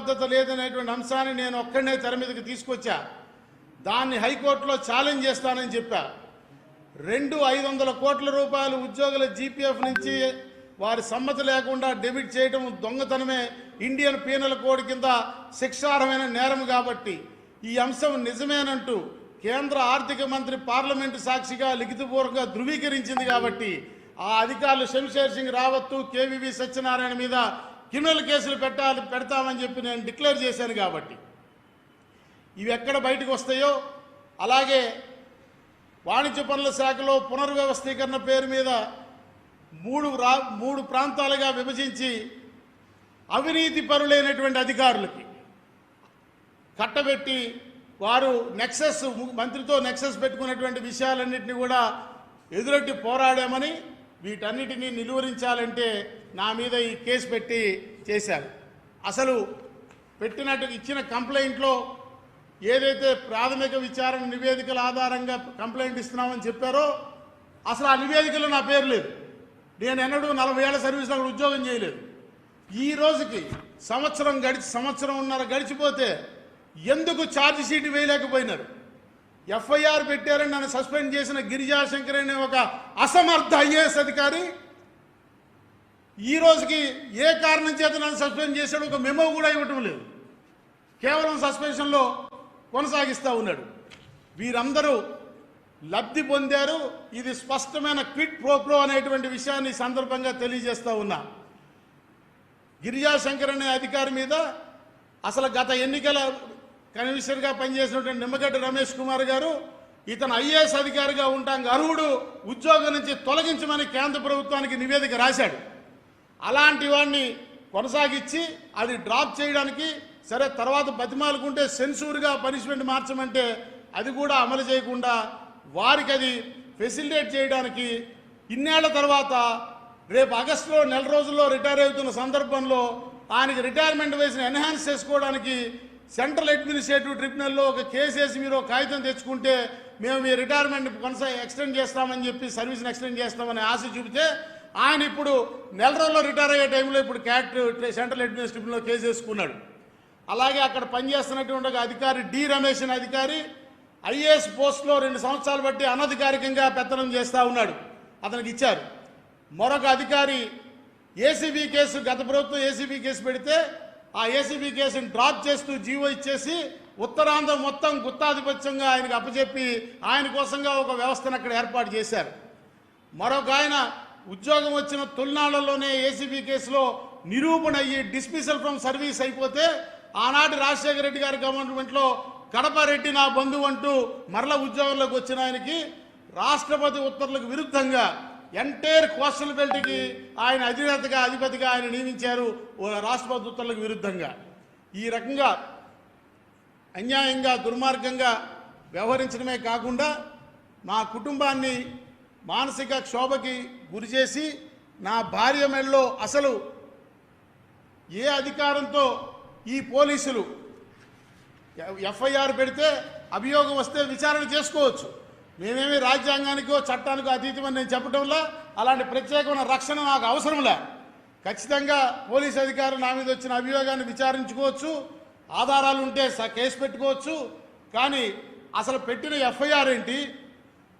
పద్ధతి లేదనేటువంటి అంశాన్ని నేను ఒక్కడనే తెర మీదకి తీసుకొచ్చా. దాన్ని హైకోర్టులో ఛాలెంజ్ చేస్తానని చెప్పా. రెండు ఐదు వందల కోట్ల రూపాయలు ఉద్యోగుల జీపీఎఫ్ నుంచి వారి సమ్మతి లేకుండా డెబిట్ చేయడం దొంగతనమే ఇండియన్ పీనల్ కోడ్ కింద శిక్షార్హమైన నేరం కాబట్టి ఈ అంశం నిజమేనంటూ కేంద్ర ఆర్థిక మంత్రి పార్లమెంటు సాక్షిగా లిఖితపూర్వకంగా ధృవీకరించింది కాబట్టి ఆ అధికారులు శంషేర్ సింగ్ రావత్తు కేవీవి సత్యనారాయణ మీద క్రిమినల్ కేసులు పెట్టాలి పెడతామని చెప్పి నేను డిక్లేర్ చేశాను కాబట్టి. ఇవి ఎక్కడ బయటకు వస్తాయో అలాగే వాణిజ్య పనుల శాఖలో పునర్వ్యవస్థీకరణ పేరు మీద మూడు రా మూడు ప్రాంతాలుగా విభజించి అవినీతి పరులైనటువంటి అధికారులకి కట్టబెట్టి వారు నెక్సెస్ మంత్రితో నెక్సెస్ పెట్టుకున్నటువంటి విషయాలన్నింటినీ కూడా ఎదురొట్టి పోరాడామని వీటన్నిటినీ నిలువరించాలంటే నా మీద ఈ కేసు పెట్టి చేశారు. అసలు పెట్టినట్టు ఇచ్చిన కంప్లైంట్లో ఏదైతే ప్రాథమిక విచారణ నివేదికల ఆధారంగా కంప్లైంట్ ఇస్తున్నామని చెప్పారో అసలు ఆ నివేదికలో నా పేరు లేదు. నేను ఎన్నడూ నలభై ఏళ్ళ సర్వీస్లో అక్కడ ఉద్యోగం చేయలేదు. ఈ రోజుకి సంవత్సరం గడిచి సంవత్సరం ఉన్నర గడిచిపోతే ఎందుకు ఛార్జ్ షీట్ వేయలేకపోయినారు? ఎఫ్ఐఆర్ పెట్టారని నన్ను సస్పెండ్ చేసిన గిరిజాశంకర్ అనే ఒక అసమర్థ ఐఏఎస్ అధికారి ఈ రోజుకి ఏ కారణం చేత నన్ను సస్పెండ్ చేశాడు ఒక మెమో కూడా ఇవ్వటం లేదు. కేవలం సస్పెన్షన్లో కొనసాగిస్తూ ఉన్నాడు. వీరందరూ లబ్ధి పొందారు. ఇది స్పష్టమైన క్విట్ ప్రోక్రో అనేటువంటి విషయాన్ని సందర్భంగా తెలియజేస్తూ ఉన్నా. గిరిజాశంకర్ అనే అధికారి మీద అసలు గత ఎన్నికల కమిషనర్గా పనిచేసినటువంటి నిమ్మగడ్డ రమేష్ కుమార్ గారు ఇతను ఐఏఎస్ అధికారిగా ఉంటాం అర్హుడు ఉద్యోగం నుంచి తొలగించమని కేంద్ర ప్రభుత్వానికి నివేదిక రాశాడు. అలాంటి వాడిని కొనసాగించి అది డ్రాప్ చేయడానికి సరే తర్వాత బతిమాలకుంటే సెన్సూర్గా పనిష్మెంట్ మార్చమంటే అది కూడా అమలు చేయకుండా వారికి అది ఫెసిలిటేట్ చేయడానికి ఇన్నేళ్ళ తర్వాత రేపు ఆగస్టులో నెల రోజుల్లో రిటైర్ అవుతున్న సందర్భంలో ఆయనకి రిటైర్మెంట్ వయసును ఎన్హాన్స్ చేసుకోవడానికి సెంట్రల్ అడ్మినిస్ట్రేటివ్ ట్రిబ్యునల్లో ఒక కేసు వేసి మీరు ఒక కాగితం తెచ్చుకుంటే మేము మీ రిటైర్మెంట్ కొనసా ఎక్స్టెండ్ చేస్తామని చెప్పి సర్వీస్ని ఎక్స్టెండ్ చేస్తామని ఆశ చూపితే ఆయన ఇప్పుడు నెల రోజుల్లో రిటైర్ అయ్యే టైంలో ఇప్పుడు క్యాట్ సెంట్రల్ అడ్మినిస్ట్రేటివ్లో కేసు వేసుకున్నాడు. అలాగే అక్కడ పనిచేస్తున్నటువంటి ఒక అధికారి డి రమేష్ అనే అధికారి ఐఏఎస్ పోస్ట్లో రెండు సంవత్సరాలు బట్టి అనధికారికంగా పెత్తనం చేస్తూ ఉన్నాడు. అతనికి ఇచ్చారు. మరొక అధికారి ఏసీబీ కేసు గత ప్రభుత్వం ఏసీబీ కేసు పెడితే ఆ ఏసీబీ కేసుని డ్రాప్ చేస్తూ జీవో ఇచ్చేసి ఉత్తరాంధ్ర మొత్తం గుత్తాధిపత్యంగా ఆయనకు అప్పచెప్పి ఆయన కోసంగా ఒక వ్యవస్థను అక్కడ ఏర్పాటు చేశారు. మరొక ఆయన ఉద్యోగం వచ్చిన తొలినాళ్ళలోనే ఏసీబీ కేసులో నిరూపణ అయ్యి డిస్మిసల్ ఫ్రమ్ సర్వీస్ అయిపోతే ఆనాటి రాజశేఖర రెడ్డి గారి గవర్నమెంట్లో కడప రెడ్డి నా బంధువు అంటూ మరల ఉద్యోగంలోకి వచ్చిన ఆయనకి రాష్ట్రపతి ఉత్తర్వులకు విరుద్ధంగా ఎంటైర్ కోస్టల్ బెల్ట్కి ఆయన అధినేతగా అధిపతిగా ఆయన నియమించారు ఓ రాష్ట్రపతి విరుద్ధంగా. ఈ రకంగా అన్యాయంగా దుర్మార్గంగా వ్యవహరించడమే కాకుండా మా కుటుంబాన్ని మానసిక క్షోభకి గురిచేసి నా భార్య మెడలో అసలు ఏ అధికారంతో ఈ పోలీసులు ఎఫ్ఐఆర్ పెడితే అభియోగం వస్తే విచారణ చేసుకోవచ్చు. మేమేమి రాజ్యాంగానికో చట్టానికో అతీతమని నేను చెప్పడంలో అలాంటి ప్రత్యేకమైన రక్షణ నాకు అవసరంలే ఖచ్చితంగా పోలీస్ అధికారులు నా మీద వచ్చిన అభియోగాన్ని విచారించుకోవచ్చు ఆధారాలు ఉంటే స- కేసు పెట్టుకోవచ్చు. కానీ అసలు పెట్టిన ఎఫ్ఐఆర్ ఏంటి?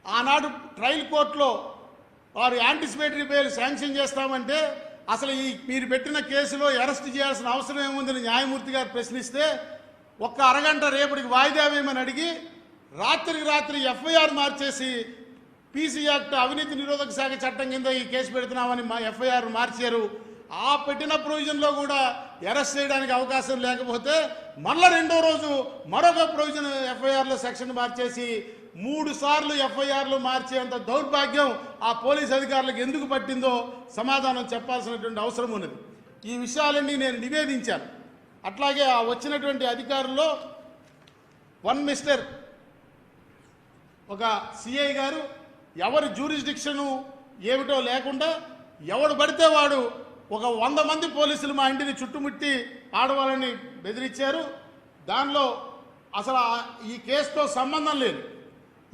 ఆనాడు ట్రయల్ కోర్టులో వారు యాంటిసిపేటరీ బెయిల్ శాంక్షన్ చేస్తామంటే అసలు ఈ మీరు పెట్టిన కేసులో అరెస్ట్ చేయాల్సిన అవసరం ఏముందని న్యాయమూర్తి గారు ప్రశ్నిస్తే ఒక్క అరగంట రేపటికి వాయిదా వేయమని అడిగి రాత్రికి రాత్రి ఎఫ్ఐఆర్ మార్చేసి పీసీ యాక్ట్ అవినీతి నిరోధక శాఖ చట్టం కింద ఈ కేసు పెడుతున్నామని మా ఎఫ్ఐఆర్ మార్చారు. ఆ పెట్టిన ప్రొవిజన్లో కూడా అరెస్ట్ చేయడానికి అవకాశం లేకపోతే మళ్ళీ రెండో రోజు మరొక ప్రొవిజన్ ఎఫ్ఐఆర్లో సెక్షన్ మార్చేసి మూడు సార్లు ఎఫ్ఐఆర్లు మార్చేంత దౌర్భాగ్యం ఆ పోలీస్ అధికారులకు ఎందుకు పట్టిందో సమాధానం చెప్పాల్సినటువంటి అవసరం ఉన్నది. ఈ విషయాలన్నీ నేను నివేదించాను. అట్లాగే ఆ వచ్చినటువంటి అధికారుల్లో వన్ మిస్టర్ ఒక సిఐ గారు ఎవరి జ్యూరిస్డిక్షను ఏమిటో లేకుండా ఎవడు పడితే వాడు ఒక వంద మంది పోలీసులు మా ఇంటిని చుట్టుముట్టి ఆడవాళ్ళని బెదిరించారు. దానిలో అసలు ఈ కేసుతో సంబంధం లేదు.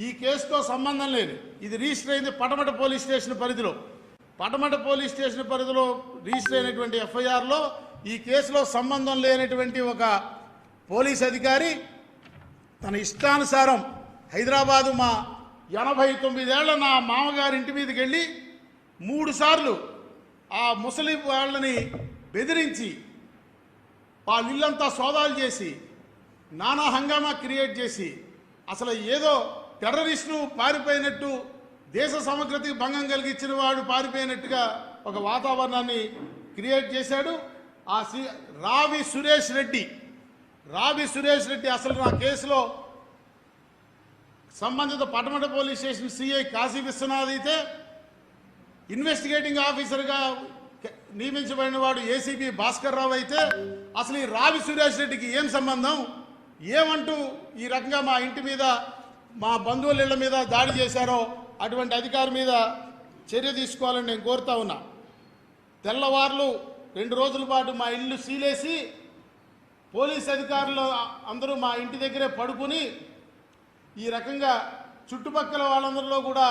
ఈ కేసుతో సంబంధం లేదు. ఇది రిజిస్టర్ అయింది పటమట పోలీస్ స్టేషన్ పరిధిలో. పటమట పోలీస్ స్టేషన్ పరిధిలో రిజిస్టర్ అయినటువంటి ఎఫ్ఐఆర్లో ఈ కేసులో సంబంధం లేనటువంటి ఒక పోలీస్ అధికారి తన ఇష్టానుసారం హైదరాబాదు మా ఎనభై తొమ్మిదేళ్ళ నా మామగారి ఇంటి మీదకి వెళ్ళి మూడుసార్లు ఆ ముసలి వాళ్ళని బెదిరించి వాళ్ళ ఇల్లంతా సోదాలు చేసి నానా హంగామా క్రియేట్ చేసి అసలు ఏదో టెర్రరిస్ట్ను పారిపోయినట్టు దేశ సమగ్రతకి భంగం కలిగించిన వాడు పారిపోయినట్టుగా ఒక వాతావరణాన్ని క్రియేట్ చేశాడు. ఆ సి రావి సురేష్ రెడ్డి రావి సురేష్ రెడ్డి అసలు నా కేసులో సంబంధిత Patamata police station CI Kashi Vishwanath అయితే ఇన్వెస్టిగేటింగ్ ఆఫీసర్గా నియమించబడిన వాడు ఏసీపీ భాస్కర్ రావు అయితే అసలు ఈ రావి సురేష్ రెడ్డికి ఏం సంబంధం? ఏమంటూ ఈ రకంగా మా ఇంటి మీద మా బంధువుల ఇళ్ళ మీద దాడి చేశారో అటువంటి అధికారి మీద చర్య తీసుకోవాలని నేను కోరుతా ఉన్నా. తెల్లవార్లు రెండు రోజుల పాటు మా ఇల్లు సీలేసి పోలీస్ అధికారులు అందరూ మా ఇంటి దగ్గరే పడుకుని ఈ రకంగా చుట్టుపక్కల వాళ్ళందరిలో కూడా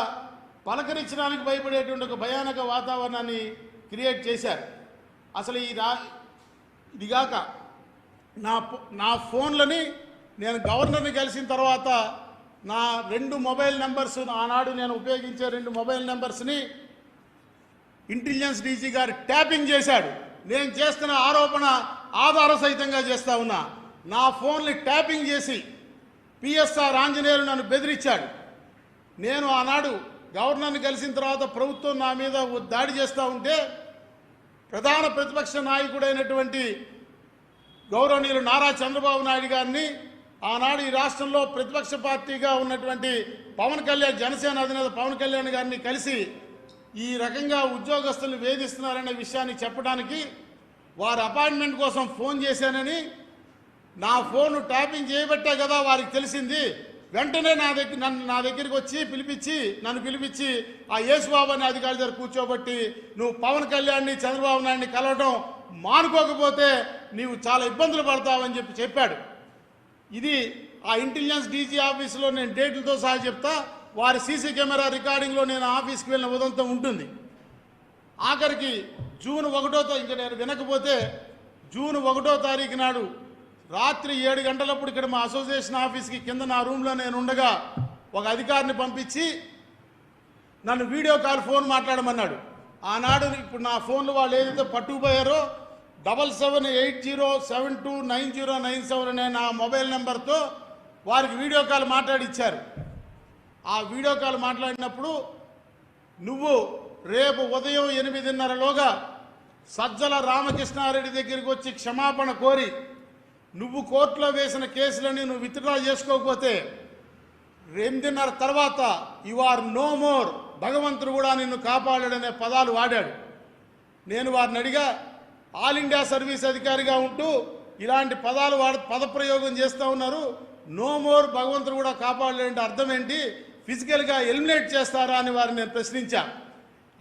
పలకరించడానికి భయపడేటువంటి ఒక భయానక వాతావరణాన్ని క్రియేట్ చేశారు. అసలు ఈ రా ఇదిగాక నా నా ఫోన్లని నేను గవర్నర్ని కలిసిన తర్వాత నా రెండు మొబైల్ నెంబర్స్ ఆనాడు నేను ఉపయోగించే రెండు మొబైల్ నెంబర్స్ని ఇంటెలిజెన్స్ డీజీ గారు ట్యాపింగ్ చేశాడు. నేను చేస్తున్న ఆరోపణ ఆధార సహితంగా చేస్తా ఉన్నా. నా ఫోన్ని ట్యాపింగ్ చేసి పిఎస్ఆర్ ఆంజనేయులు నన్ను బెదిరించాడు. నేను ఆనాడు గవర్నర్ని కలిసిన తర్వాత ప్రభుత్వం నా మీద దాడి చేస్తూ ఉంటే ప్రధాన ప్రతిపక్ష నాయకుడైనటువంటి గౌరవనీయులు నారా చంద్రబాబు నాయుడు గారిని ఆనాడు ఈ రాష్ట్రంలో ప్రతిపక్ష పార్టీగా ఉన్నటువంటి పవన్ కళ్యాణ్ జనసేన అధినేత పవన్ కళ్యాణ్ గారిని కలిసి ఈ రకంగా ఉద్యోగస్తులు వేధిస్తున్నారనే విషయాన్ని చెప్పడానికి వారి అపాయింట్మెంట్ కోసం ఫోన్ చేశానని నా ఫోన్ ట్యాపింగ్ చేయబట్టే కదా వారికి తెలిసింది. వెంటనే నా దగ్గర నన్ను నా దగ్గరికి వచ్చి పిలిపించి నన్ను పిలిపించి ఆ యేసుబాబు అనే అధికారి దగ్గర కూర్చోబట్టి నువ్వు పవన్ కళ్యాణ్ని చంద్రబాబు నాయుడిని కలవడం మానుకోకపోతే నీవు చాలా ఇబ్బందులు పడతావని చెప్పి చెప్పాడు. ఇది ఆ ఇంటెలిజెన్స్ డీజీ ఆఫీసులో నేను డేట్లతో సహా చెప్తా. వారి సీసీ కెమెరా రికార్డింగ్లో నేను ఆఫీస్కి వెళ్ళిన ఉదంతం ఉంటుంది. ఆఖరికి జూన్ ఒకటో ఇంకా నేను వినకపోతే జూన్ ఒకటో తారీఖు నాడు రాత్రి ఏడు గంటలప్పుడు ఇక్కడ మా అసోసియేషన్ ఆఫీస్కి కింద నా రూమ్లో నేను ఉండగా ఒక అధికారిని పంపించి నన్ను వీడియో కాల్ ఫోన్ మాట్లాడమన్నాడు. ఆనాడు ఇప్పుడు నా ఫోన్లు వాళ్ళు ఏదైతే పట్టుకుపోయారో double seven eight zero seven two nine zero nine seven అనే నా మొబైల్ నెంబర్తో వారికి వీడియో కాల్ మాట్లాడిచ్చారు. ఆ వీడియో కాల్ మాట్లాడినప్పుడు నువ్వు రేపు ఉదయం ఎనిమిదిన్నరలోగా సజ్జల రామకృష్ణారెడ్డి దగ్గరికి వచ్చి క్షమాపణ కోరి నువ్వు కోర్టులో వేసిన కేసులని నువ్వు విత్డ్రా చేసుకోకపోతే ఎనిమిదిన్నర తర్వాత యు ఆర్ నో మోర్ భగవంతుడు కూడా నిన్ను కాపాడాడనే పదాలు వాడాడు. నేను వారిని అడిగా ఆల్ ఇండియా సర్వీస్ అధికారిగా ఉంటూ ఇలాంటి పదాలు వాడ పదప్రయోగం చేస్తూ ఉన్నారు. నో మోర్ భగవంతుడు కూడా కాపాడలేంటి అర్థం ఏంటి? ఫిజికల్గా ఎలిమినేట్ చేస్తారా? అని వారిని నేను ప్రశ్నించా.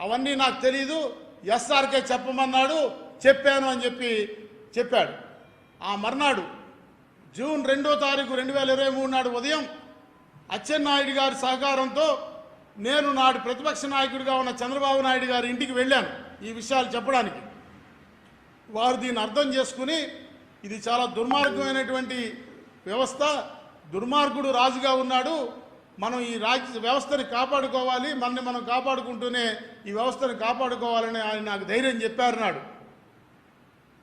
అవన్నీ నాకు తెలీదు. ఎస్ఆర్కే చెప్పమన్నాడు. చెప్పాను అని చెప్పి చెప్పాడు. ఆ మర్నాడు జూన్ రెండో తారీఖు రెండు వేల ఇరవై మూడు నాడు ఉదయం అచ్చెన్నాయుడు గారి సహకారంతో నేను నాడు ప్రతిపక్ష నాయకుడిగా ఉన్న చంద్రబాబు నాయుడు గారి ఇంటికి వెళ్ళాను ఈ విషయాలు చెప్పడానికి. వారు దీన్ని అర్థం చేసుకుని ఇది చాలా దుర్మార్గమైనటువంటి వ్యవస్థ దుర్మార్గుడు రాజుగా ఉన్నాడు మనం ఈ రాజ్య వ్యవస్థని కాపాడుకోవాలి మనని మనం కాపాడుకుంటూనే ఈ వ్యవస్థను కాపాడుకోవాలని ఆయన నాకు ధైర్యం చెప్పారు నాడు.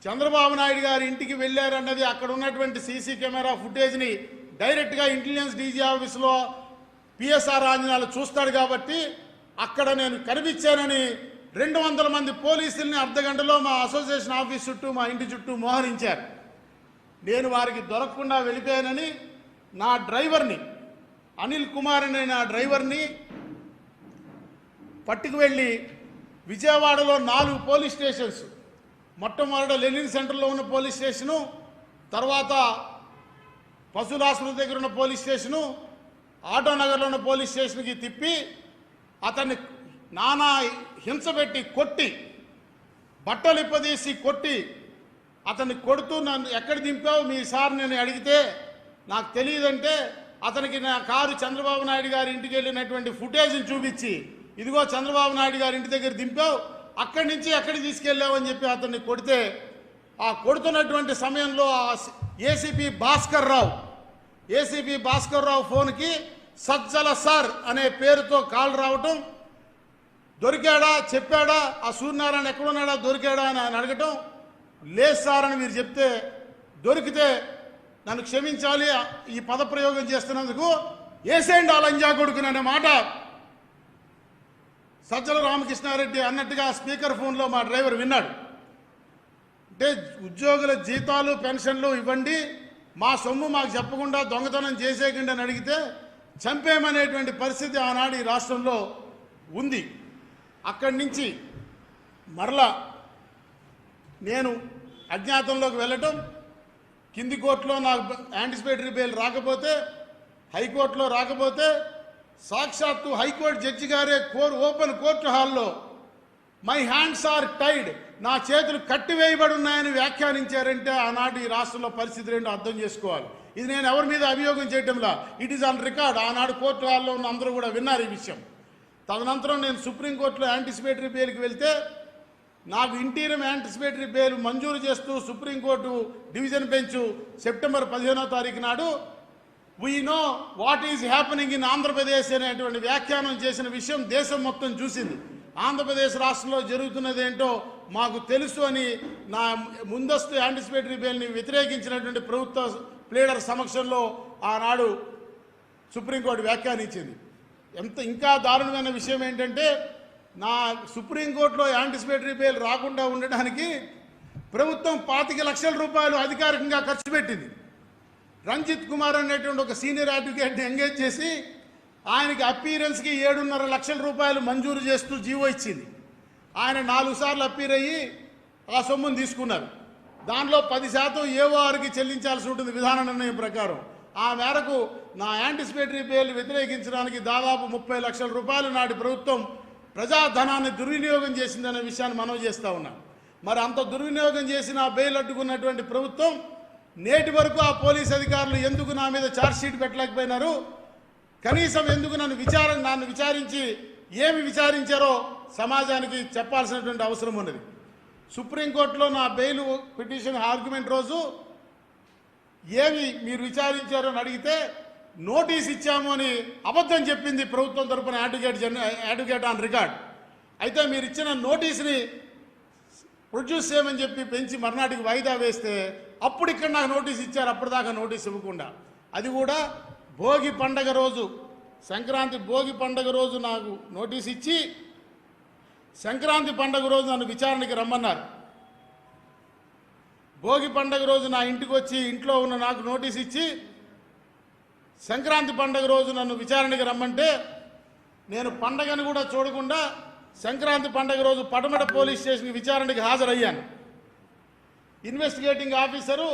చంద్రబాబు నాయుడు గారి ఇంటికి వెళ్ళారన్నది అక్కడ ఉన్నటువంటి సీసీ కెమెరా ఫుటేజ్ని డైరెక్ట్గా ఇంటెలిజెన్స్ డీజీ ఆఫీస్లో పిఎస్ఆర్ ఆంజనాలు చూస్తాడు కాబట్టి అక్కడ నేను కనిపించానని రెండు వందల మంది పోలీసుల్ని అర్ధగంటలో మా అసోసియేషన్ ఆఫీస్ చుట్టూ మా ఇంటి చుట్టూ మోహరించారు. నేను వారికి దొరకకుండా వెళ్ళిపోయానని నా డ్రైవర్ని అనిల్ కుమార్ అనే నా డ్రైవర్ని పట్టుకు వెళ్ళి విజయవాడలో నాలుగు పోలీస్ స్టేషన్స్ మొట్టమొదట లెనిన్ సెంటర్లో ఉన్న పోలీస్ స్టేషను తర్వాత పశువుల ఆసుపత్రి దగ్గర ఉన్న పోలీస్ స్టేషను ఆటో నగర్లో ఉన్న పోలీస్ స్టేషన్కి తిప్పి అతన్ని నానా హింస పెట్టి కొట్టి బట్టలు ఇప్పదీసి కొట్టి అతన్ని కొడుతూ నన్ను ఎక్కడ దింపావు? మీ సార్ నేను అడిగితే నాకు తెలియదంటే అతనికి నా కారు చంద్రబాబు నాయుడు గారి ఇంటికి వెళ్ళినటువంటి ఫుటేజ్ని చూపించి ఇదిగో చంద్రబాబు నాయుడు గారి ఇంటి దగ్గర దింపావు? అక్కడి నుంచి ఎక్కడికి తీసుకెళ్ళామని చెప్పి అతన్ని కొడితే ఆ కొడుతున్నటువంటి సమయంలో ఆ ఏసీపీ భాస్కర్ రావు ఏసీపీ భాస్కర్ రావు ఫోన్కి సజ్జల సార్ అనే పేరుతో కాల్ రావటం దొరికాడా చెప్పాడా ఆ సూర్యనారాయణ ఎక్కడున్నాడా దొరికాడా అని ఆయన అడగటం లేదు సార్ అని మీరు చెప్తే దొరికితే నన్ను క్షమించాలి ఈ పదప్రయోగం చేస్తున్నందుకు ఏసేండి ఆ లంజా కొడుకుని అనే మాట సజ్జల రామకృష్ణారెడ్డి అన్నట్టుగా స్పీకర్ ఫోన్లో మా డ్రైవర్ విన్నాడు. అంటే ఉద్యోగుల జీతాలు పెన్షన్లు ఇవ్వండి మా సొమ్ము మాకు చెప్పకుండా దొంగతనం చేసేయండి అని అడిగితే చంపేమనేటువంటి పరిస్థితి ఆనాడు ఈ రాష్ట్రంలో ఉంది. అక్కడి నుంచి మరలా నేను అజ్ఞాతంలోకి వెళ్ళటం కింది కోర్టులో నాకు యాంటిసిపేటరీ బెయిల్ రాకపోతే హైకోర్టులో రాకపోతే సాక్షాత్తు హైకోర్టు జడ్జి గారే కోర్ ఓపెన్ కోర్టు హాల్లో. My hands are tied. నా చేతులు కట్టివేయబడి ఉన్నాయని వ్యాఖ్యానించారంటే ఆనాటి ఈ రాష్ట్రంలో పరిస్థితి ఏంటో అర్థం చేసుకోవాలి. ఇది నేను ఎవరి మీద అభియోగం చేయటంలా? ఇట్ ఈస్ ఆన్ రికార్డ్ ఆనాడు కోర్టు హాల్లో ఉన్న అందరూ కూడా విన్నారు ఈ విషయం. తదనంతరం నేను సుప్రీంకోర్టులో యాంటిసిపేటరీ బెయిల్కి వెళ్తే నాకు ఇంటీరియం యాంటిసిపేటరీ బెయిల్ మంజూరు చేస్తూ సుప్రీంకోర్టు డివిజన్ బెంచ్ సెప్టెంబర్ పదిహేనో తారీఖు నాడు we know what is happening in Andhra Pradesh అనేటువంటి వ్యాఖ్యానం చేసిన విషయం దేశం మొత్తం చూసింది. ఆంధ్రప్రదేశ్ రాష్ట్రంలో జరుగుతున్నది ఏంటో మాకు తెలుసు అని నా ముందస్తు యాంటిసిపేటరీ బిల్ని వ్యతిరేకించినటువంటి ప్రభుత్వ ప్లేడర్ సమక్షంలో ఆనాడు సుప్రీంకోర్టు వ్యాఖ్యానించింది. ఎంత ఇంకా దారుణమైన విషయం ఏంటంటే నా సుప్రీంకోర్టులో యాంటిసిపేటరీ బెయిల్ రాకుండా ఉండడానికి ప్రభుత్వం పాతిక లక్షల రూపాయలు అధికారికంగా ఖర్చు పెట్టింది. రంజిత్ కుమార్ అనేటువంటి ఒక సీనియర్ అడ్వకేట్ని ఎంగేజ్ చేసి ఆయనకి అపీరెన్స్కి ఏడున్నర లక్షల రూపాయలు మంజూరు చేస్తూ జీవో ఇచ్చింది. ఆయన నాలుగు సార్లు అప్పీర్ అయ్యి ఆ సొమ్మును తీసుకున్నారు. దానిలో పది శాతం ఏఓఆర్కి చెల్లించాల్సి ఉంటుంది విధాన నిర్ణయం ప్రకారం. ఆ మేరకు నా యాంటిసిపేటరీ పేర్లు వ్యతిరేకించడానికి దాదాపు ముప్పై లక్షల రూపాయలు నాటి ప్రభుత్వం ప్రజాధనాన్ని దుర్వినియోగం చేసిందనే విషయాన్ని మనం చేస్తూ ఉన్నాం. మరి అంత దుర్వినియోగం చేసి నా బెయిల్ అడ్డుకున్నటువంటి ప్రభుత్వం నేటి వరకు ఆ పోలీస్ అధికారులు ఎందుకు నా మీద ఛార్జ్షీట్ పెట్టలేకపోయినారు? కనీసం ఎందుకు నన్ను విచారణ నన్ను విచారించి ఏమి విచారించారో సమాజానికి చెప్పాల్సినటువంటి అవసరం ఉన్నది. సుప్రీంకోర్టులో నా బెయిల్ పిటిషన్ ఆర్గ్యుమెంట్ రోజు ఏమి మీరు విచారించారో అని అడిగితే నోటీస్ ఇచ్చాము అని అబద్ధం చెప్పింది ప్రభుత్వం తరపున అడ్వకేట్ జన్ అడ్వకేట్ ఆన్ రికార్డ్ అయితే మీరు ఇచ్చిన నోటీస్ని ప్రొడ్యూస్ చేయమని చెప్పి పెంచి మర్నాటికి వాయిదా వేస్తే అప్పుడు ఇక్కడ నాకు నోటీస్ ఇచ్చారు అప్పటిదాకా నోటీస్ ఇవ్వకుండా. అది కూడా భోగి పండగ రోజు. సంక్రాంతి భోగి పండగ రోజు నాకు నోటీస్ ఇచ్చి సంక్రాంతి పండగ రోజు నన్ను విచారణకి రమ్మన్నారు. భోగి పండగ రోజు నా ఇంటికి వచ్చి ఇంట్లో ఉన్న నాకు నోటీస్ ఇచ్చి సంక్రాంతి పండగ రోజు నన్ను విచారణకి రమ్మంటే నేను పండగను కూడా చూడకుండా సంక్రాంతి పండగ రోజు పడమట పోలీస్ స్టేషన్ విచారణకి హాజరయ్యాను. ఇన్వెస్టిగేటింగ్ ఆఫీసరు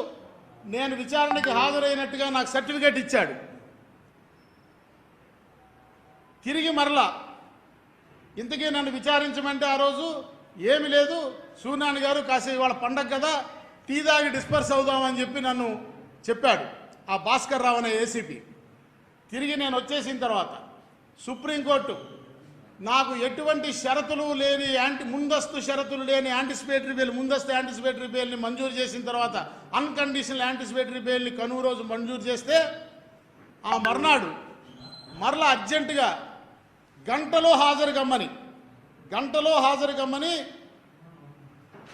నేను విచారణకి హాజరైనట్టుగా నాకు సర్టిఫికేట్ ఇచ్చాడు. తిరిగి మరలా ఇంతకీ నన్ను విచారించమంటే ఆ రోజు ఏమి లేదు. సూర్యనారాయణ గారు కాసేపు ఇవాళ పండగ కదా టీ తాగి డిస్పర్స్ అవుదామని చెప్పి నన్ను చెప్పాడు ఆ భాస్కర్ రావు అనే ఏసీపీ తిరిగి నేను వచ్చేసిన తర్వాత సుప్రీంకోర్టు నాకు ఎటువంటి షరతులు లేని యాంటి ముందస్తు షరతులు లేని యాంటిసిపేటరీ బెయిల్ ముందస్తు యాంటిసిపేటరీ బెయిల్ని మంజూరు చేసిన తర్వాత అన్కండిషనల్ యాంటిసిపేటరీ బెయిల్ని కనువు రోజు మంజూరు చేస్తే ఆ మర్నాడు మరలా అర్జెంటుగా గంటలో హాజరు కమ్మని గంటలో హాజరు కమ్మని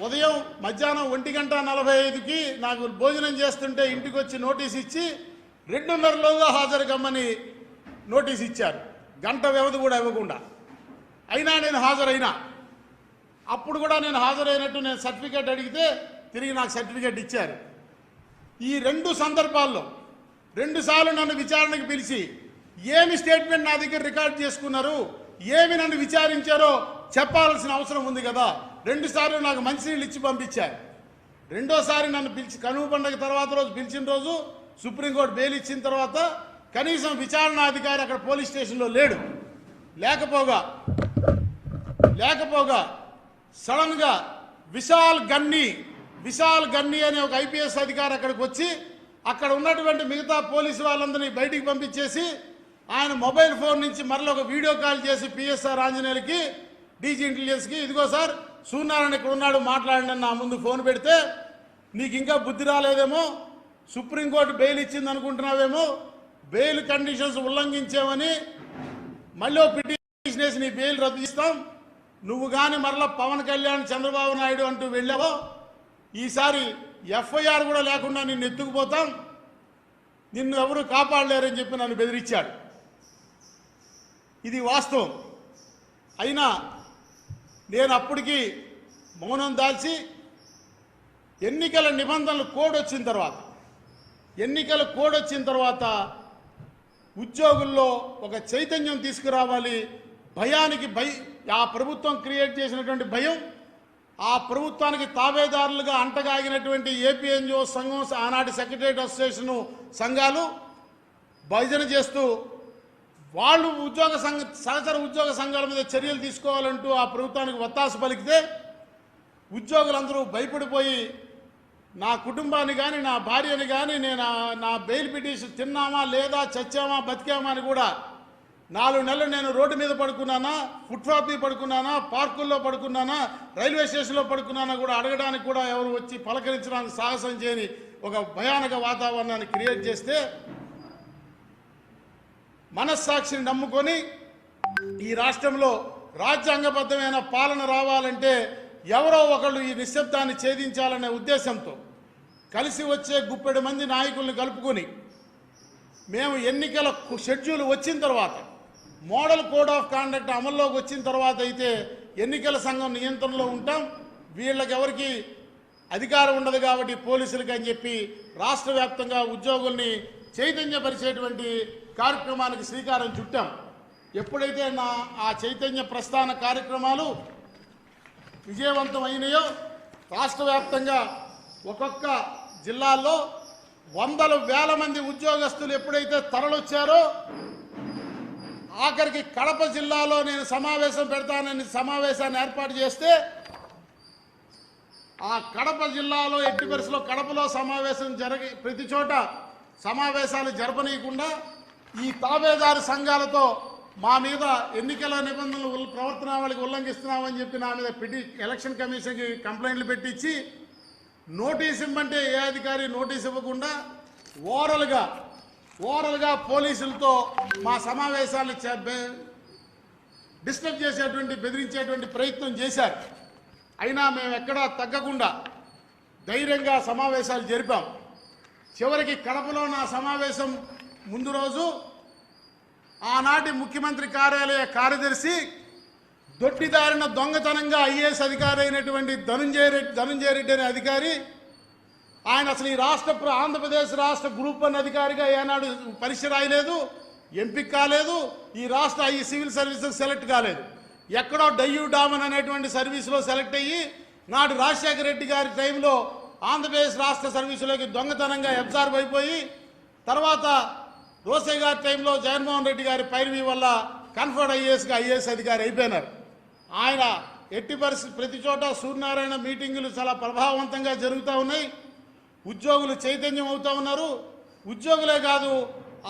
ఉదయం మధ్యాహ్నం ఒంటి గంట నలభై ఐదుకి నాకు భోజనం చేస్తుంటే ఇంటికి వచ్చి నోటీస్ ఇచ్చి రెండున్నరలోగా హాజరు కమ్మని నోటీస్ ఇచ్చారు. గంట వ్యవధి కూడా ఇవ్వకుండా. అయినా నేను హాజరైనా. అప్పుడు కూడా నేను హాజరైనట్టు నేను సర్టిఫికేట్ అడిగితే తిరిగి నాకు సర్టిఫికేట్ ఇచ్చారు. ఈ రెండు సందర్భాల్లో రెండుసార్లు నన్ను విచారణకు పిలిచి ఏమి స్టేట్మెంట్ నా దగ్గర రికార్డ్ చేసుకున్నారు ఏమి నన్ను విచారించారో చెప్పాల్సిన అవసరం ఉంది కదా. రెండుసార్లు నాకు మంచినీళ్ళు ఇచ్చి పంపించారు. రెండోసారి నన్ను పిలిచి కనుమ పండగ తర్వాత రోజు పిలిచిన రోజు సుప్రీంకోర్టు బెయిల్ ఇచ్చిన తర్వాత కనీసం విచారణ అధికారి అక్కడ పోలీస్ స్టేషన్లో లేడు. లేకపోగా లేకపోగా సడన్గా విశాల్ గన్ని విశాల్ గన్ని అనే ఒక ఐపీఎస్ అధికారి అక్కడికి వచ్చి అక్కడ ఉన్నటువంటి మిగతా పోలీసు వాళ్ళందరినీ బయటికి పంపించేసి ఆయన మొబైల్ ఫోన్ నుంచి మరల ఒక వీడియో కాల్ చేసి పిఎస్ఆర్ ఆంజనేయులకి డీజీ ఇంటెలిజెన్స్కి ఇదిగో సార్ సూర్యనారాయణ ఇక్కడ ఉన్నాడు మాట్లాడండి నా ముందు ఫోన్ పెడితే నీకు ఇంకా బుద్ధి రాలేదేమో సుప్రీంకోర్టు బెయిల్ ఇచ్చింది అనుకుంటున్నావేమో బెయిల్ కండిషన్స్ ఉల్లంఘించామని మళ్ళీ పిటిషన్ వేసి నీ బెయిల్ రద్దు చేస్తాం నువ్వు కానీ మరలా పవన్ కళ్యాణ్ చంద్రబాబు నాయుడు అంటూ వెళ్ళావో ఈసారి ఎఫ్ఐఆర్ కూడా లేకుండా నిన్ను ఎత్తుకుపోతాం. నిన్ను ఎవరు కాపాడలేరని చెప్పి నన్ను బెదిరించాడు. ఇది వాస్తవం. అయినా నేను అప్పటికి మౌనం దాల్చి ఎన్నికల నిబంధనలు కోడ్ వచ్చిన తర్వాత ఎన్నికల కోడ్ వచ్చిన తర్వాత ఉద్యోగుల్లో ఒక చైతన్యం తీసుకురావాలి భయానికి భయ ఆ ప్రభుత్వం క్రియేట్ చేసినటువంటి భయం ఆ ప్రభుత్వానికి తాబేదారులుగా అంటగాగినటువంటి ఏపీఎన్జిఓ సంఘం ఆనాటి సెక్రటరియట్ అసోసియేషన్ సంఘాలు భజన చేస్తూ వాళ్ళు ఉద్యోగ సంఘ సహచర ఉద్యోగ సంఘాల మీద చర్యలు తీసుకోవాలంటూ ఆ ప్రభుత్వానికి ఒత్తాస పలికితే ఉద్యోగులందరూ భయపడిపోయి నా కుటుంబాన్ని కానీ నా భార్యని కానీ నేను నా బెయిల్ పిటిషన్ తిన్నామా లేదా చచ్చామా బతికామా అని కూడా నాలుగు నెలలు నేను రోడ్డు మీద పడుకున్నానా ఫుట్పాత్ మీద పడుకున్నానా పార్కుల్లో పడుకున్నానా రైల్వే స్టేషన్లో పడుకున్నానా కూడా అడగడానికి కూడా ఎవరు వచ్చి పలకరించడానికి సాహసం చేయని ఒక భయానక వాతావరణాన్ని క్రియేట్ చేస్తే మనస్సాక్షిని నమ్ముకొని ఈ రాష్ట్రంలో రాజ్యాంగబద్ధమైన పాలన రావాలంటే ఎవరో ఒకళ్ళు ఈ నిశ్శబ్దాన్ని ఛేదించాలనే ఉద్దేశంతో కలిసి వచ్చే గుప్పెడు మంది నాయకుల్ని కలుపుకొని మేము ఎన్నికల షెడ్యూల్ వచ్చిన తర్వాత మోడల్ కోడ్ ఆఫ్ కాండక్ట్ అమల్లోకి వచ్చిన తర్వాత అయితే ఎన్నికల సంఘం నియంత్రణలో ఉంటాం. వీళ్ళకి ఎవరికి అధికారం ఉండదు కాబట్టి పోలీసులకి అని చెప్పి రాష్ట్ర వ్యాప్తంగా ఉద్యోగుల్ని చైతన్యపరిచేటువంటి కార్యక్రమానికి శ్రీకారం చుట్టాం. ఎప్పుడైతే నా ఆ చైతన్య ప్రస్థాన కార్యక్రమాలు విజయవంతం అయినాయో రాష్ట్ర వ్యాప్తంగా ఒక్కొక్క జిల్లాల్లో వందల వేల మంది ఉద్యోగస్తులు ఎప్పుడైతే తరలొచ్చారో ఆఖరికి కడప జిల్లాలో నేను సమావేశం పెడతానని సమావేశాన్ని ఏర్పాటు చేస్తే ఆ కడప జిల్లాలో ఎట్టి పరిస్థితిలో కడపలో సమావేశం జరిగి ప్రతి చోట సమావేశాలు జరపనీయకుండా ఈ తాబేదారు సంఘాలతో మా మీద ఎన్నికల నిబంధనలు ప్రవర్తనావళికి ఉల్లంఘిస్తున్నామని చెప్పి నా మీద పిటి ఎలక్షన్ కమిషన్కి కంప్లైంట్లు పెట్టించి నోటీస్ ఇవ్వమంటే ఏ అధికారి నోటీస్ ఇవ్వకుండా ఓరల్గా ఓరల్గా పోలీసులతో మా సమావేశాలు చే- డిస్టర్బ్ చేసేటువంటి బెదిరించేటువంటి ప్రయత్నం చేశారు. అయినా మేము ఎక్కడా తగ్గకుండా ధైర్యంగా సమావేశాలు జరిపాం. చివరికి కడపలో నా సమావేశం ముందు రోజు ఆనాటి ముఖ్యమంత్రి కార్యాలయ కార్యదర్శి దొడ్డిదారిన దొంగతనంగా ఐఏఎస్ అధికారి అయినటువంటి ధనుంజయ రెడ్డి ధనుంజయ రెడ్డి అనే అధికారి ఆయన అసలు ఈ రాష్ట్ర ప్ర- ఆంధ్రప్రదేశ్ రాష్ట్ర గ్రూప్ వన్ అధికారిగా ఏనాడు పరీక్ష రాయలేదు ఎంపిక కాలేదు ఈ రాష్ట్ర ఈ సివిల్ సర్వీసెస్ సెలెక్ట్ కాలేదు. ఎక్కడో డయ్యూ డామన్ అనేటువంటి సర్వీసులో సెలెక్ట్ అయ్యి నాడు రాజశేఖర రెడ్డి గారి టైంలో ఆంధ్రప్రదేశ్ రాష్ట్ర సర్వీసులోకి దొంగతనంగా అబ్జార్బ్ అయిపోయి తర్వాత రోసే గారి టైంలో జగన్మోహన్ రెడ్డి గారి పైరవి వల్ల కన్ఫర్డ్ ఐఏఎస్గా ఐఏఎస్ అధికారి అయిపోయినారు. ఆయన ఎట్టి పరిస్థితి ప్రతి చోట సూర్యనారాయణ మీటింగులు చాలా ప్రభావవంతంగా జరుగుతూ ఉన్నాయి. ఉద్యోగులు చైతన్యం అవుతా ఉన్నారు. ఉద్యోగులే కాదు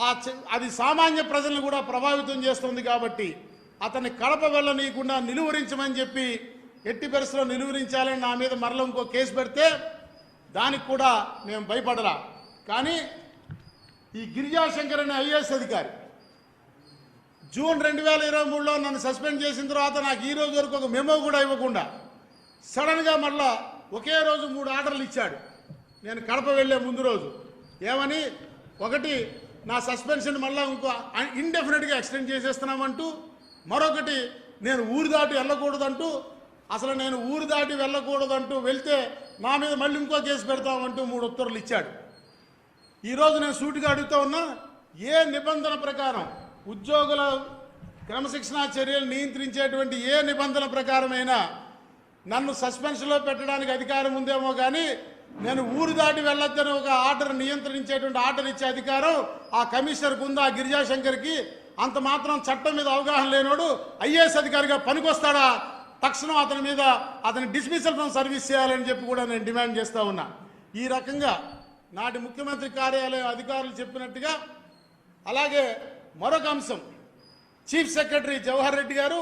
ఆ అది సామాన్య ప్రజలను కూడా ప్రభావితం చేస్తుంది కాబట్టి అతన్ని కడప వెళ్ళనీయకుండా నిలువరించమని చెప్పి ఎట్టి పరిస్థితుల్లో నిలువరించాలని నా మీద మరల ఇంకో కేసు పెడితే దానికి కూడా మేము భయపడరా కానీ ఈ గిరిజాశంకర్ అనే ఐఏఎస్ అధికారి జూన్ రెండు వేల ఇరవై మూడులో నన్ను సస్పెండ్ చేసిన తర్వాత నాకు ఈ రోజు వరకు ఒక మెమో కూడా ఇవ్వకుండా సడన్గా మళ్ళా ఒకే రోజు మూడు ఆర్డర్లు ఇచ్చాడు. నేను కడప వెళ్ళే ముందు రోజు. ఏమని? ఒకటి నా సస్పెన్షన్ మళ్ళీ ఇంకో ఇండెఫినెట్గా ఎక్స్టెండ్ చేసేస్తున్నామంటూ మరొకటి నేను ఊరు దాటి వెళ్ళకూడదంటూ అసలు నేను ఊరు దాటి వెళ్ళకూడదంటూ వెళ్తే నా మీద మళ్ళీ ఇంకో కేసు పెడతామంటూ మూడు ఉత్తర్వులు ఇచ్చాడు. ఈరోజు నేను సూటిగా అడుగుతా ఉన్నా ఏ నిబంధన ప్రకారం ఉద్యోగుల క్రమశిక్షణా చర్యలు నియంత్రించేటువంటి ఏ నిబంధన ప్రకారమైనా నన్ను సస్పెన్షన్లో పెట్టడానికి అధికారం ఉందేమో కానీ నేను ఊరు దాటి వెళ్ళొద్దని ఒక ఆర్డర్ నియంత్రించేటువంటి ఆర్డర్ ఇచ్చే అధికారం ఆ కమిషనర్కు ఉంది ఆ గిరిజాశంకర్కి. అంత మాత్రం చట్టం మీద అవగాహన లేనోడు ఐఏఎస్ అధికారిగా పనికొస్తాడా? తక్షణం అతని మీద అతని డిస్మిసల్ ఫ్రమ్ సర్వీస్ చేయాలని చెప్పి కూడా నేను డిమాండ్ చేస్తూ ఉన్నా. ఈ రకంగా నాటి ముఖ్యమంత్రి కార్యాలయం అధికారులు చెప్పినట్టుగా అలాగే మరొక అంశం. చీఫ్ సెక్రటరీ జవహర్ రెడ్డి గారు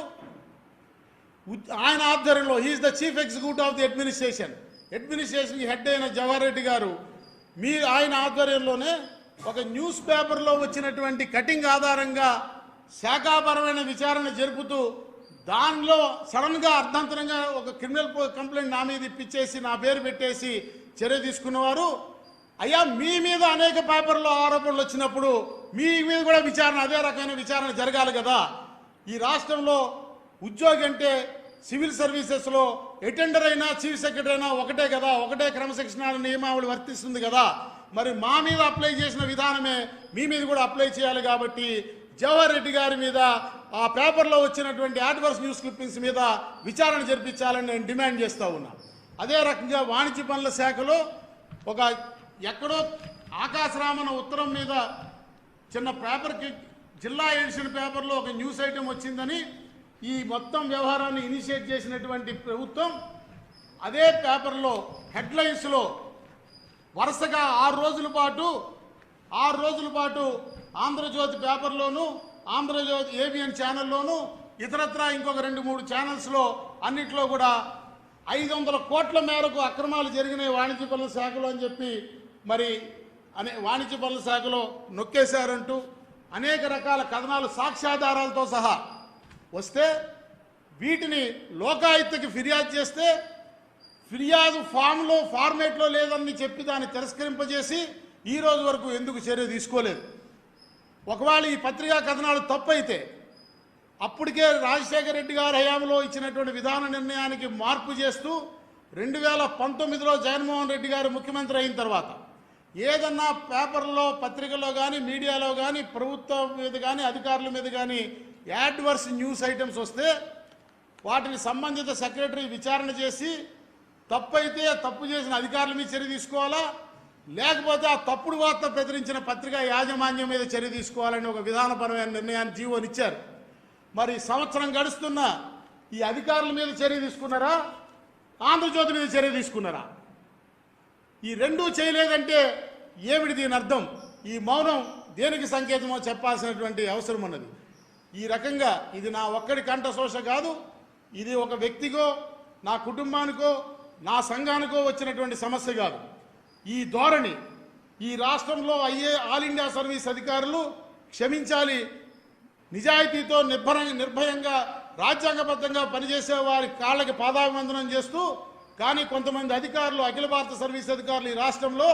ఆయన ఆధ్వర్యంలో he is the chief executive of the administration. Administration head అయిన జవహర్ రెడ్డి గారు మీ ఆయన ఆధ్వర్యంలోనే ఒక న్యూస్ పేపర్లో వచ్చినటువంటి కటింగ్ ఆధారంగా శాఖాపరమైన విచారణ జరుపుతూ దానిలో సడన్గా అర్ధాంతరంగా ఒక క్రిమినల్ కంప్లైంట్ నా మీద ఇప్పించేసి నా పేరు పెట్టేసి చర్య తీసుకున్నవారు అయ్యా మీ మీద అనేక పేపర్లో ఆరోపణలు వచ్చినప్పుడు మీ మీద కూడా విచారణ అదే రకమైన విచారణ జరగాలి కదా. ఈ రాష్ట్రంలో ఉద్యోగి అంటే సివిల్ సర్వీసెస్లో అటెండర్ అయినా చీఫ్ సెక్రటరీ అయినా ఒకటే కదా ఒకటే క్రమశిక్షణ నియమావళి వర్తిస్తుంది కదా. మరి మా మీద అప్లై చేసిన విధానమే మీ మీద కూడా అప్లై చేయాలి కాబట్టి జవహర్ రెడ్డి గారి మీద ఆ పేపర్లో వచ్చినటువంటి అడ్వర్స్ న్యూస్ క్లిప్పింగ్స్ మీద విచారణ జరిపించాలని నేను డిమాండ్ చేస్తూ ఉన్నా. అదే రకంగా వాణిజ్య పనుల శాఖలో ఒక ఎక్కడో ఆకాశరామన ఉత్తరం మీద చిన్న పేపర్కి జిల్లా ఎడిషన్ పేపర్లో ఒక న్యూస్ ఐటెం వచ్చిందని ఈ మొత్తం వ్యవహారాన్ని ఇనిషియేట్ చేసినటువంటి ప్రభుత్వం అదే పేపర్లో హెడ్లైన్స్లో వరుసగా ఆరు రోజుల పాటు ఆరు రోజుల పాటు ఆంధ్రజ్యోతి పేపర్లోను ఆంధ్రజ్యోతి ఏబిఎన్ ఛానల్లోను ఇతరత్రా ఇంకొక రెండు మూడు ఛానల్స్లో అన్నిట్లో కూడా ఐదు వందల కోట్ల మేరకు అక్రమాలు జరిగినాయి వాణిజ్య పనుల శాఖలో అని చెప్పి మరి అనే వాణిజ్య పనుల శాఖలో నొక్కేశారంటూ అనేక రకాల కథనాలు సాక్ష్యాధారాలతో సహా వస్తే వీటిని లోకాయుక్తకి ఫిర్యాదు చేస్తే ఫిర్యాదు ఫామ్లో ఫార్మేట్లో లేదని చెప్పి దాన్ని తిరస్కరింపజేసి ఈ రోజు వరకు ఎందుకు చర్య తీసుకోలేదు. ఒకవేళ ఈ పత్రికా కథనాలు తప్పైతే అప్పటికే రాజశేఖర రెడ్డి గారి హయాంలో ఇచ్చినటువంటి విధాన నిర్ణయానికి మార్పు చేస్తూ రెండు వేల పంతొమ్మిదిలో జగన్మోహన్ రెడ్డి గారు ముఖ్యమంత్రి అయిన తర్వాత ఏదన్నా పేపర్లో పత్రికల్లో కానీ మీడియాలో కానీ ప్రభుత్వం మీద కానీ అధికారుల మీద కానీ యాడ్వర్స్ న్యూస్ ఐటమ్స్ వస్తే వాటిని సంబంధిత సెక్రటరీ విచారణ చేసి తప్పు అయితే తప్పు చేసిన అధికారుల మీద చర్య తీసుకోవాలా? లేకపోతే ఆ తప్పుడు వార్త ప్రచురించిన పత్రికా యాజమాన్యం మీద చర్య తీసుకోవాలని ఒక విధానపరమైన నిర్ణయాన్ని జీవోనిచ్చారు మరి సంవత్సరం గడుస్తున్న ఈ అధికారుల మీద చర్య తీసుకున్నారా? ఆంధ్రజ్యోతి మీద చర్య తీసుకున్నారా? ఈ రెండూ చేయలేదంటే ఏమిటి దీని అర్థం? ఈ మౌనం దేనికి సంకేతమో చెప్పాల్సినటువంటి అవసరం ఉన్నది. ఈ రకంగా ఇది నా ఒక్కడి కంట శోష కాదు ఇది ఒక వ్యక్తికో నా కుటుంబానికో నా సంఘానికో వచ్చినటువంటి సమస్య కాదు. ఈ ధోరణి ఈ రాష్ట్రంలో అయ్యే ఆల్ ఇండియా సర్వీస్ అధికారులు క్షమించాలి నిజాయితీతో నిర్భర నిర్భయంగా రాజ్యాంగబద్ధంగా పనిచేసే వారి కాళ్ళకి పాదాభివందనం చేస్తూ కానీ కొంతమంది అధికారులు అఖిల భారత సర్వీస్ అధికారులు ఈ రాష్ట్రంలో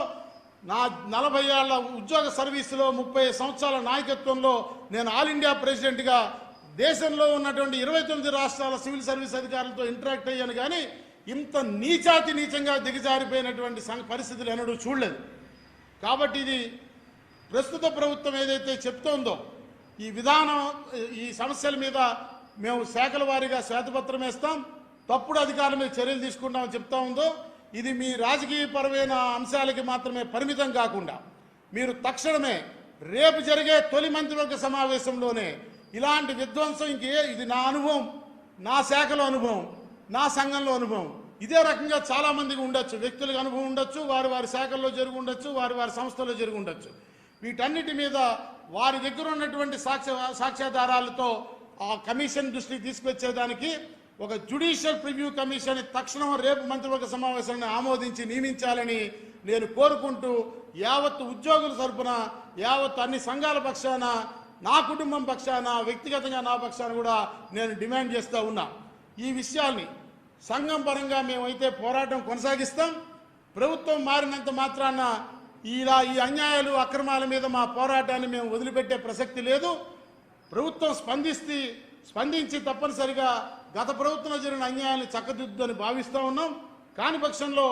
నా నలభై ఏళ్ళ ఉద్యోగ సర్వీసులో ముప్పై సంవత్సరాల నాయకత్వంలో నేను ఆల్ ఇండియా ప్రెసిడెంట్గా దేశంలో ఉన్నటువంటి ఇరవై తొమ్మిది రాష్ట్రాల సివిల్ సర్వీస్ అధికారులతో ఇంటరాక్ట్ అయ్యాను కానీ ఇంత నీచాతి నీచంగా దిగజారిపోయినటువంటి సం- పరిస్థితులు ఎన్నడూ చూడలేదు. కాబట్టి ఇది ప్రస్తుత ప్రభుత్వం ఏదైతే చెప్తోందో ఈ విధానం ఈ సమస్యల మీద మేము శాఖల వారీగా శ్వేతపత్రం వేస్తాం. తప్పుడు అధికారుల మీద చర్యలు తీసుకుంటామని చెప్తా ఉందో ఇది మీ రాజకీయపరమైన అంశాలకి మాత్రమే పరిమితం కాకుండా మీరు తక్షణమే రేపు జరిగే తొలి మంత్రివర్గ సమావేశంలోనే ఇలాంటి విధ్వంసం ఇంకే ఇది నా అనుభవం నా శాఖలో అనుభవం నా సంఘంలో అనుభవం. ఇదే రకంగా చాలామందికి ఉండొచ్చు వ్యక్తులకు అనుభవం ఉండొచ్చు వారి వారి శాఖల్లో జరిగి ఉండొచ్చు వారి వారి సంస్థల్లో జరిగి ఉండొచ్చు. వీటన్నిటి మీద వారి దగ్గర ఉన్నటువంటి సాక్ష్య సాక్ష్యాధారాలతో ఆ కమిషన్ దృష్టికి తీసుకొచ్చేదానికి ఒక జ్యుడిషియల్ ప్రివ్యూ కమిషన్ తక్షణం రేపు మంత్రివర్గ సమావేశాన్ని ఆమోదించి నియమించాలని నేను కోరుకుంటూ యావత్తు ఉద్యోగుల తరపున యావత్తు అన్ని సంఘాల పక్షాన నా కుటుంబం పక్షాన వ్యక్తిగతంగా నా పక్షాన కూడా నేను డిమాండ్ చేస్తూ ఉన్నా. ఈ విషయాల్ని సంఘం పరంగా మేమైతే పోరాటం కొనసాగిస్తాం. ప్రభుత్వం మారినంత మాత్రాన ఇలా ఈ అన్యాయాలు అక్రమాల మీద మా పోరాటాన్ని మేము వదిలిపెట్టే ప్రసక్తి లేదు. ప్రభుత్వం స్పందిస్తే స్పందించి తప్పనిసరిగా గత ప్రభుత్వంలో జరిగిన అన్యాయాన్ని చక్కదిద్దని భావిస్తూ ఉన్నాం. కాని పక్షంలో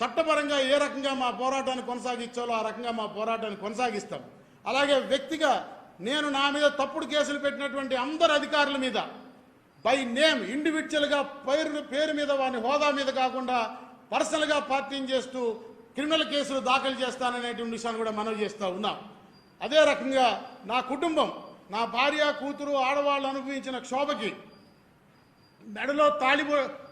చట్టపరంగా ఏ రకంగా మా పోరాటాన్ని కొనసాగించాలో ఆ రకంగా మా పోరాటాన్ని కొనసాగిస్తాం. అలాగే వ్యక్తిగా నేను నా మీద తప్పుడు కేసులు పెట్టినటువంటి అందరు అధికారుల మీద బై నేమ్ ఇండివిజువల్గా పేరు పేరు మీద వారిని హోదా మీద కాకుండా పర్సనల్గా పార్టీని చేస్తూ క్రిమినల్ కేసులు దాఖలు చేస్తాననేటువంటి విషయాన్ని కూడా మనవి చేస్తూ ఉన్నాం. అదే రకంగా నా కుటుంబం నా భార్య కూతురు ఆడవాళ్ళు అనుభవించిన క్షోభకి మెడలో తాళి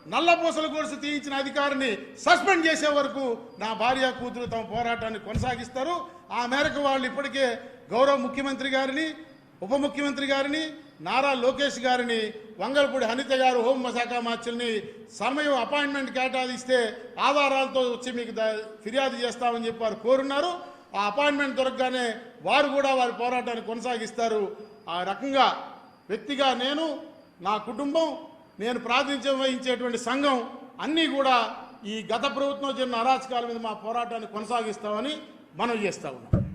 నల్ల పూసల గొలుసు తీయించిన అధికారిని సస్పెండ్ చేసే వరకు నా భార్య కూతురు తమ పోరాటాన్ని కొనసాగిస్తారు. ఆ మేరకు వాళ్ళు ఇప్పటికే గౌరవ ముఖ్యమంత్రి గారిని ఉప ముఖ్యమంత్రి గారిని నారా లోకేష్ గారిని వంగలపూడి హనిత గారు హోంశాఖ మార్చుల్ని సమయం అపాయింట్మెంట్ కేటాయిస్తే ఆధారాలతో వచ్చి మీకు ఫిర్యాదు చేస్తామని చెప్పి వారు కోరున్నారు. ఆ అపాయింట్మెంట్ దొరకగానే వారు కూడా వారి పోరాటాన్ని కొనసాగిస్తారు. ఆ రకంగా వ్యక్తిగా నేను నా కుటుంబం నేను ప్రాతినిధ్యం వహించేటువంటి సంఘం అన్నీ కూడా ఈ గత ప్రభుత్వం జరిగిన అరాచకాల మీద మా పోరాటాన్ని కొనసాగిస్తామని మనం చేస్తా ఉన్నాం.